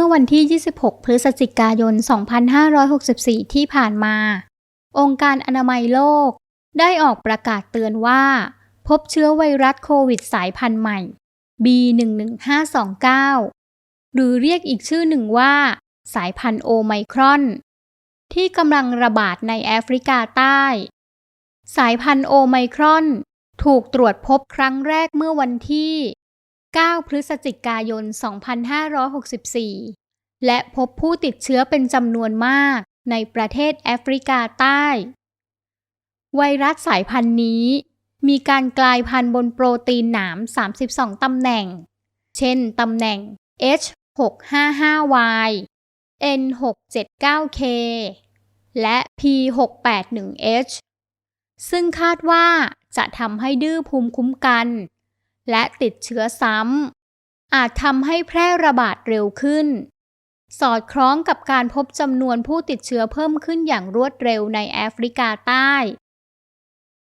มื่อวันที่ 26 พฤศจิกายน 2564 ที่ผ่านมา องค์การอนามัยโลก ได้ออกประกาศเตือนว่า พบเชื้อไวรัสโควิดสายพันธุ์ใหม่ B11529 หรือเรียกอีกชื่อหนึ่งว่า สายพันธุ์โอไมครอน ที่กำลังระบาดในแอฟริกาใต้ สายพันธุ์โอไมครอน ถูกตรวจพบครั้งแรกเมื่อวันที่ 9 พฤศจิกายน 2564 และพบผู้ติดเชื้อเป็นจำนวนมากในประเทศแอฟริกาใต้ ไวรัสสายพันธุ์นี้ มีการกลายพันธุ์บนโปรตีนหนาม 32 ตำแหน่ง เช่น ตำแหน่ง H655Y N679K และ P681H ซึ่งคาดว่าจะทำให้ดื้อภูมิคุ้มกัน และติดเชื้อซ้ำ อาจทำให้แพร่ระบาดเร็วขึ้น สอดคล้องกับการพบจำนวนผู้ติดเชื้อเพิ่มขึ้นอย่างรวดเร็วในแอฟริกาใต้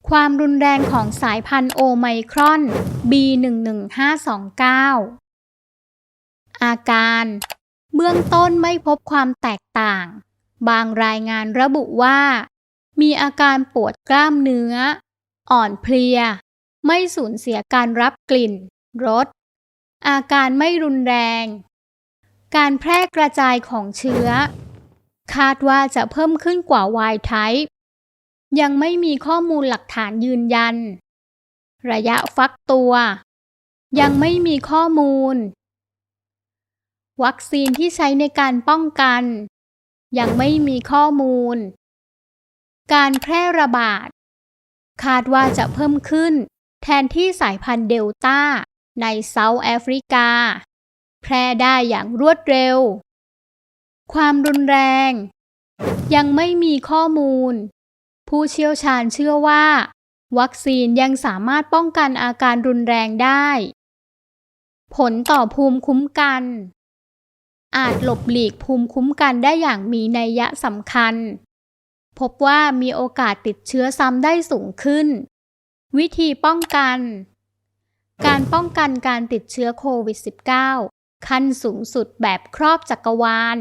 ความรุนแรงของสายพันธุ์โอไมครอน B11529 อาการ เบื้องต้นไม่พบความแตกต่าง บางรายงานระบุว่า มีอาการปวดกล้ามเนื้อ อ่อนเพลีย ไม่สูญเสียการรับกลิ่น รส อาการไม่รุนแรง การแพร่กระจายของเชื้อ คาดว่าจะเพิ่มขึ้นกว่า Y type ยังไม่มีข้อมูลหลักฐานยืนยัน ระยะฟักตัว ยังไม่มีข้อมูล วัคซีนที่ใช้ในการป้องกัน ยังไม่มีข้อมูล การแพร่ระบาด คาดว่าจะเพิ่มขึ้น แทนที่สายพันธุ์เดลต้าในเซาท์แอฟริกา แพร่ได้อย่างรวดเร็ว ความรุนแรง ยังไม่มีข้อมูล ผู้เชี่ยวชาญเชื่อว่า วัคซีนยังสามารถป้องกันอาการรุนแรงได้ ผลต่อภูมิคุ้มกัน อาจหลบหลีกภูมิคุ้มกันได้อย่างมีนัยยะสำคัญ พบว่ามีโอกาสติดเชื้อซ้ำได้สูงขึ้น วิธีป้องกัน การป้องกันการติดเชื้อโควิด -19 ขั้นสูงสุดแบบครอบจักรวาล